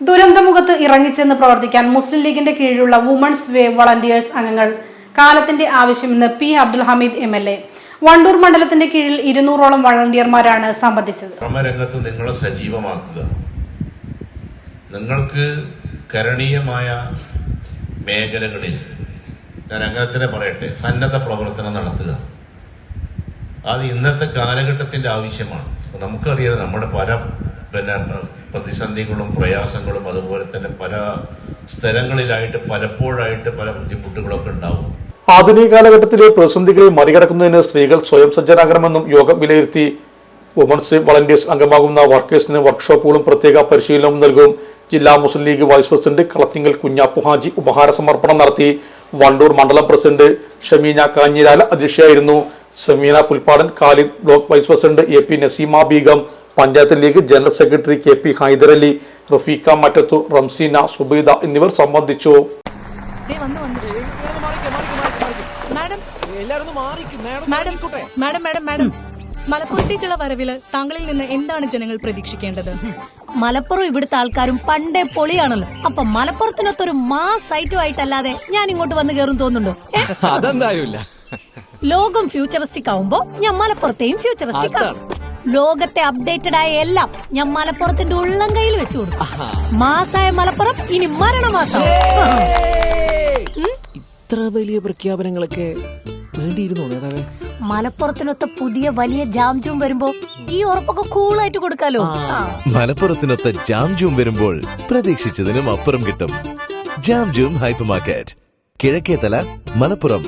ദുരന്തമുഖത്ത് ഇറങ്ങിച്ചെന്ന് പ്രവർത്തിക്കാൻ മുസ്ലിം ലീഗിന്റെ കീഴിലുള്ള വുമൺസ് വേവ് വളണ്ടിയേഴ്സ് അംഗങ്ങൾ. കാലത്തിന്റെ ആവശ്യമെന്ന് P. Abdul Hameed M L A. Wandoor മണ്ഡലത്തിന്റെ കീഴിൽ ഇരുന്നൂറോളം വളണ്ടിയർമാരാണ് സംബന്ധിച്ചത്. സമരംഗത്ത് നിങ്ങളെ സജീവമാക്കുക. നിങ്ങൾക്ക് കരണീയമായ മേഖലകളിൽ ഞാൻ അങ്ങനെ പറയട്ടെ സന്നദ്ധ പ്രവർത്തനം നടത്തുക. അത് ഇന്നത്തെ കാലഘട്ടത്തിന്റെ ആവശ്യമാണ്. നമുക്കറിയാം നമ്മുടെ പല പിന്നെ പ്രതിസന്ധികളും പ്രയാസങ്ങളും അതുപോലെ തന്നെ പല സ്ഥലങ്ങളിലായിട്ട് പലപ്പോഴായിട്ട് പല ബുദ്ധിമുട്ടുകളൊക്കെ ഉണ്ടാവും. ആധുനിക കാലഘട്ടത്തിലെ പ്രതിസന്ധികളെ മറികടക്കുന്നതിന് സ്ത്രീകൾ സ്വയം സജ്ജരാകണമെന്നും യോഗം വിലയിരുത്തി. വുമൺസ് വളണ്ടിയേഴ്സ് അംഗമാകുന്ന വർക്കേഴ്സിന് വർക്ക്ഷോപ്പുകളും പ്രത്യേക പരിശീലനവും നൽകും. ജില്ലാ മുസ്ലിം ലീഗ് വൈസ് പ്രസിഡന്റ് കളത്തിങ്ങൽ കുഞ്ഞാപ്പു ഹാജി ഉപഹാര സമർപ്പണം നടത്തി. വണ്ടൂർ മണ്ഡലം president Shameena Kanhirala അധ്യക്ഷയായിരുന്നു. Sameena Pulpadan Khalid block vice president A P Naseema Begum panchayat League general secretary K P Hyderali Rafeeqa Mattathu Ramseena Subaida എന്നിവർ സംബന്ധിച്ചു. മലപ്പുറത്തേക്കുള്ള വരവിൽ താങ്കളിൽ നിന്ന് എന്താണ് ജനങ്ങൾ പ്രതീക്ഷിക്കേണ്ടത്? മലപ്പുറം ഇവിടുത്തെ ആൾക്കാരും പണ്ടേ പൊളിയാണല്ലോ. അപ്പൊ മലപ്പുറത്തിനൊത്തൊരു മാസ് ഐറ്റം ആയിട്ടല്ലാതെ ഞാൻ ഇങ്ങോട്ട് വന്ന് കയറും തോന്നുന്നുണ്ടോ? അതെന്തായാലും ലോകം ഫ്യൂച്ചറിസ്റ്റിക് ആവുമ്പോ ഞാൻ മലപ്പുറത്തെയും ഫ്യൂച്ചറിസ്റ്റിക് ആവും ലോകത്തെ അപ്ഡേറ്റഡ് ആയ എല്ലാം ഞാൻ മലപ്പുറത്തിന്റെ ഉള്ളം കയ്യിൽ വെച്ചു കൊടുക്കും. മാസായ മലപ്പുറം ഇനി മരണമാസം. ഇത്ര വലിയ പ്രഖ്യാപനങ്ങളൊക്കെ വേണ്ടിയിരുന്നോ നേതാവേ? മലപ്പുറത്തിനൊത്ത പുതിയ വലിയ ജാംജും വരുമ്പോ ഈ ഉറപ്പൊക്കെ കൂളായിട്ട് കൊടുക്കാലോ. മലപ്പുറത്തിനൊത്ത ജാംജും വരുമ്പോൾ പ്രതീക്ഷിച്ചതിനും അപ്പുറം കിട്ടും. Jamjoom hyper market Kizhakkethala Malappuram.